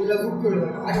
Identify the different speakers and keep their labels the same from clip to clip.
Speaker 1: এটা বুক করে আগে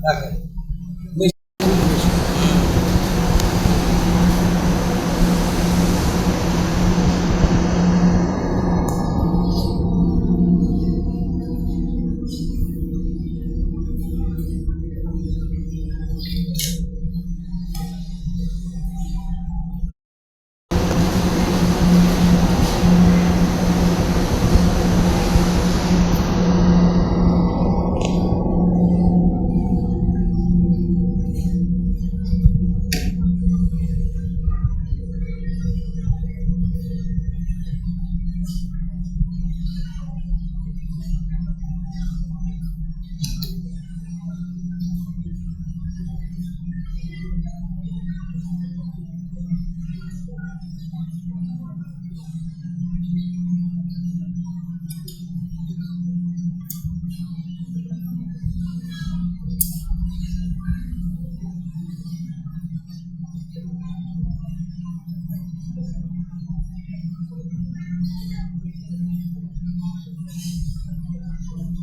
Speaker 1: এই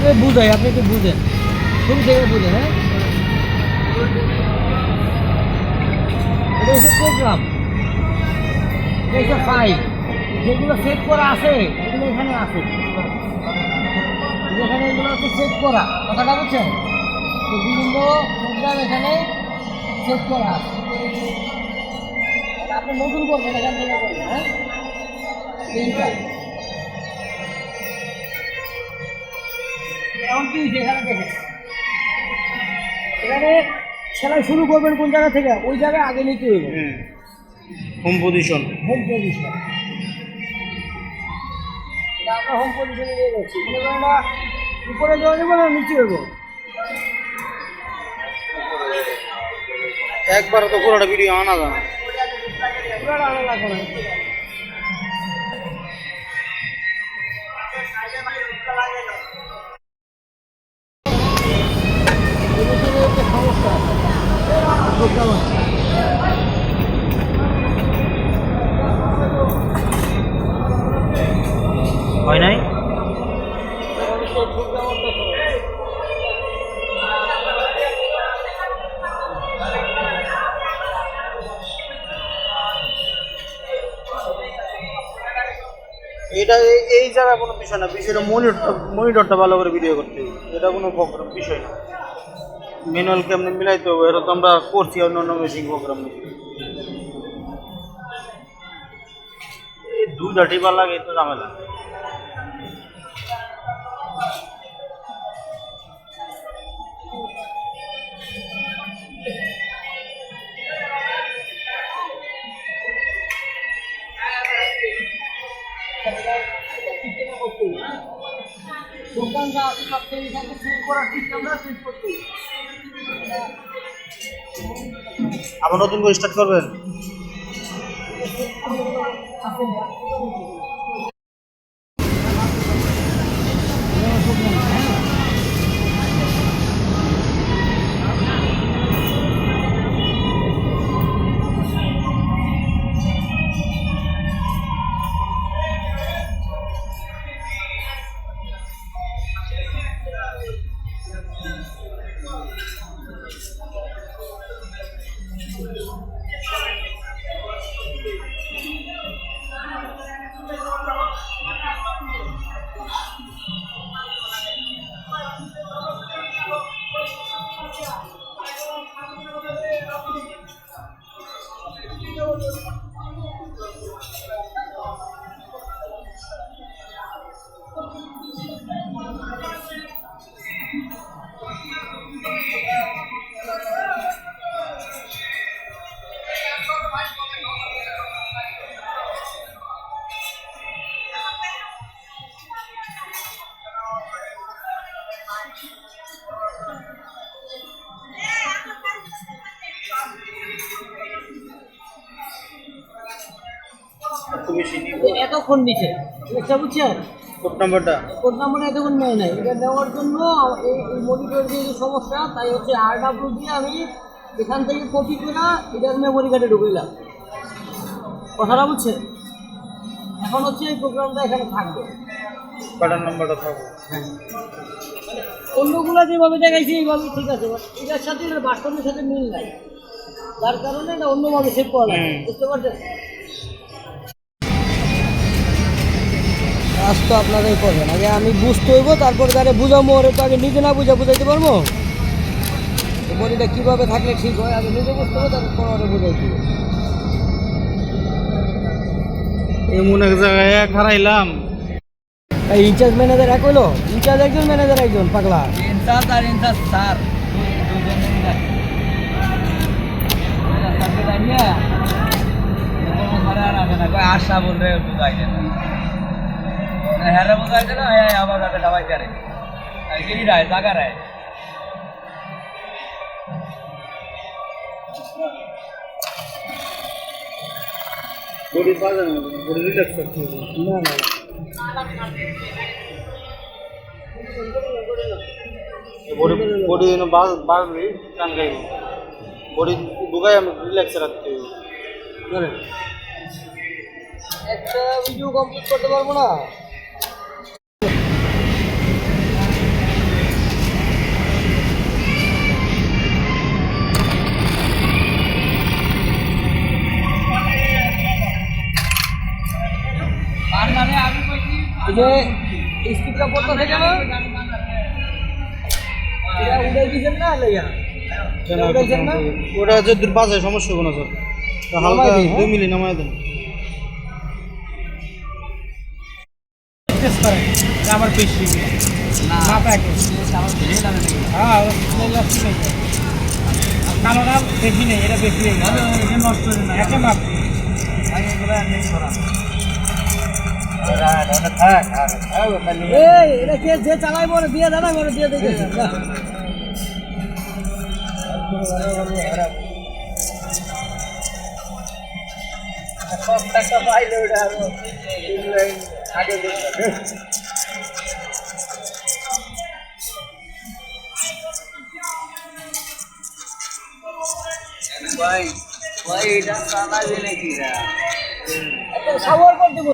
Speaker 1: আপনি বুঝাই, আপনি একটু বুঝেন। শুরু থেকে বুঝেন হ্যাঁ? এটা হচ্ছে প্রোগ্রাম এটা ফাইল যেগুলো সেট করা আছে, এগুলো এখানে আছে। এখানে এগুলো হচ্ছে সেট করা। কথাটা বুঝছেন? তো বিভিন্ন প্রোগ্রাম এখানে সেট করা আছে। আপনি নতুন করবেন এখান থেকে হ্যাঁ? এইটা এখন কি যেখানে দেখেন এখানে সেলাই শুরু করবেন কোন জায়গা থেকে? ওই জায়গায় আগে নিতে হইব।
Speaker 2: Home position
Speaker 1: home position home home পজিশনে নিয়ে যাচ্ছি। আমরা উপরে যাওয়া যাব না নিচে হইব।
Speaker 2: একবার তো পুরোটা ভিডিও আনা যায় না।
Speaker 1: পুরো আনা লাগবে না
Speaker 2: হয় নাই? এটা এই- এই জায়গা কোনো বিষয় না। বিষয়টা মনিটর মনিটরটা ভালো করে ভিডিও করতে হবে। এটা কোনো বিষয় না। ম্যানুয়াল কেমনি মিলাইতে হবে এটা তো আমরা করছি অন্যান্য মেশিন প্রোগ্রাম এই দুইটা টিপা লাগে তো ঝামেলা
Speaker 1: দোকানদার সাথে সাথে শুরু করার সিস্টেমটা
Speaker 2: আবার নতুন করে স্টার্ট করবেন?
Speaker 1: এতক্ষণ নিচে। এটা বুঝছেন
Speaker 2: কোড নাম্বারটা?
Speaker 1: কোড নাম্বার এতক্ষণ নেয় নাই। এটা নেওয়ার জন্য এই মনিটর যে সমস্যা তাই হচ্ছে আর ডাব্লিউ দিয়ে আমি এখান থেকে কপি করে এটার মেমোরি কার্ডে ঢুকাইলাম কথাটা বুঝছেন এখন হচ্ছে এই প্রোগ্রামটা এখানে থাকবে।
Speaker 2: কার্ডের নাম্বারটা থাকবে।
Speaker 1: অন্যগুলো যেভাবে দেখাইছি এইভাবে ঠিক আছে এটার সাথে বাস্তবের সাথে মিল নাই। যার কারণে এটা অন্যভাবে সেভ করা লাগে। বুঝতে পারছেন? কাজ তো আপনারাই করবেন। আগে আমি বুঝতে হইব তারপর তারে বুঝাবো ওরে তো আগে নিজে না বুঝা বুঝাইতে পারব? বডিটা কীভাবে থাকলে ঠিক হয় আগে নিজে বুঝতে হবে তারপর ওরে বুঝাই দিব।
Speaker 2: এমন এক জায়গায় হারাইলাম।
Speaker 1: এই ইনচার্জ ম্যানেজার এক হইল? ইনচার্জ একজন ম্যানেজার একজন পাগলা?
Speaker 3: ইনচার্জ আর ইনচার্জ স্যার। আশা বললে বুঝাই দেন। কাছে সবাই করে কি রায় জাগা রায়।
Speaker 2: বডি বাজে না বডি রিল্যাক্স করতে হবে।
Speaker 1: না না।
Speaker 2: বডি বডি বাজ বাজলি কান গাইব। বডি ঢুকাই আমি রিল্যাক্সে রাখতে হবে।
Speaker 1: ধরেন একটা ভিডিও কমপ্লিট করতে পারব না? যে স্পিডটা পড়তে থেকে না এটা উড়ে দিয়েছেন না লইয়া? উড়াইছেন না?
Speaker 2: ওটা যে বাজে সমস্যা কোনো স্যার হালকা
Speaker 1: নামাই দিই, হ্যাঁ?
Speaker 2: দুই মিলি নামাই দেন। আমার বেশি হ্যাঁ কালোটা বেশি নেই এটা বেশি নেই নষ্ট হয়ে না একে মাপ।
Speaker 1: এই এটা কে যে চালাই বলে দিয়ে দাদা করে দিয়ে দেখে
Speaker 3: টাকা পাইলে ওটা আগে ভাই ভাই এটা চালাবে নাকি রা?
Speaker 1: সাবার করে দেবো।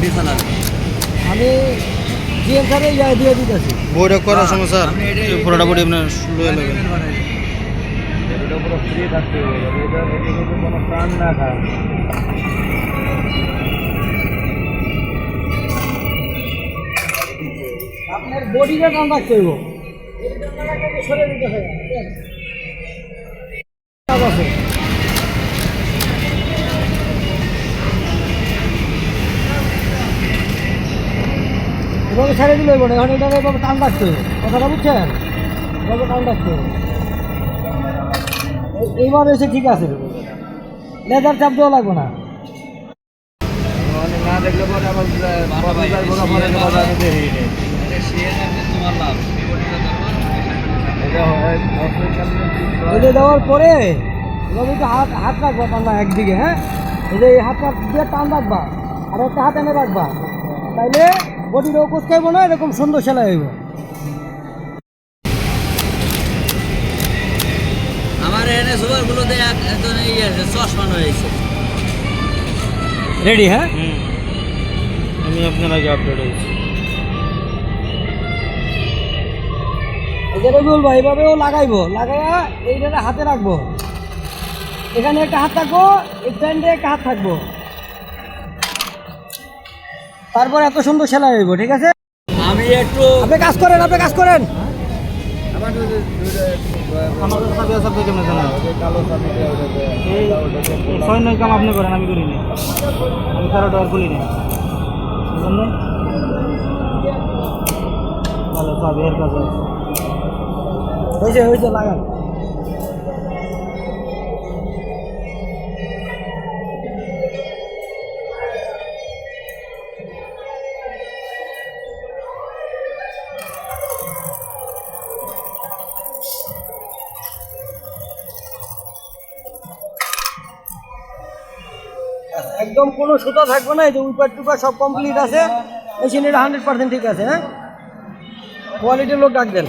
Speaker 3: রেডি চালাবে
Speaker 1: আমি জিএম স্যারে ইয়া দিয়ে দিতেছি।
Speaker 2: বইটা করার সময় স্যার পুরোটা বডি আপনার লয়ে লাগবে।
Speaker 3: এটা পুরো ফ্রি থাকতে হবে। এটা এটা কোনো প্রাণ না খায়।
Speaker 1: আপনার বডিটা রাখতে হইব সরে দিতে হয় এভাবে ছেড়ে দিলে হইব না এখন এটা এভাবে টান রাখতে হবে কথাটা বুঝছেন? এভাবে টান রাখতে হবে এইবার এসে ঠিক আছে। লেদার চাপ দেওয়া লাগবে না।
Speaker 2: দেখলে পরে আবার
Speaker 3: এটা
Speaker 1: দেওয়ার পরে এভাবে হাত হাত রাখবা টান্না একদিকে হ্যাঁ? এই যে এই হাতটা দিয়ে টান রাখবা আর একটা হাত এনে রাখবা। তাইলে বডিটাও কুচকাইব না এরকম সুন্দর সেলাই হইব।
Speaker 3: আমার এনে সুপার গুলোতে একজন ইয়ে আছে চশমা রয়েছে।
Speaker 1: রেডি হ্যাঁ?
Speaker 2: হুম। আমি আপনার আগে আপডেট হয়েছি।
Speaker 1: রবিউল ভাই এভাবেও লাগাইবো। লাগাইয়া এইটাতে হাতে রাখব। এখানে একটা হাত থাকব এই প্যান্টে একটা হাত থাকব তারপর এত সুন্দর সেলাই হইব ঠিক আছে
Speaker 3: আমি একটু
Speaker 1: আপনি কাজ করেন আপনি কাজ করেন
Speaker 2: কাম আপনি করেন আমি করি না আমি কারও ডর খুলি না বুঝলেন ভালো চাবি এর কাছে
Speaker 1: হয়েছে হয়েছে লাগান একদম কোনো সুতা থাকবে না, এই যে উইপার টুপার সব কমপ্লিট আছে। মেশিনের হান্ড্রেড পার্সেন্ট ঠিক আছে হ্যাঁ? কোয়ালিটির লোক ডাক দেন।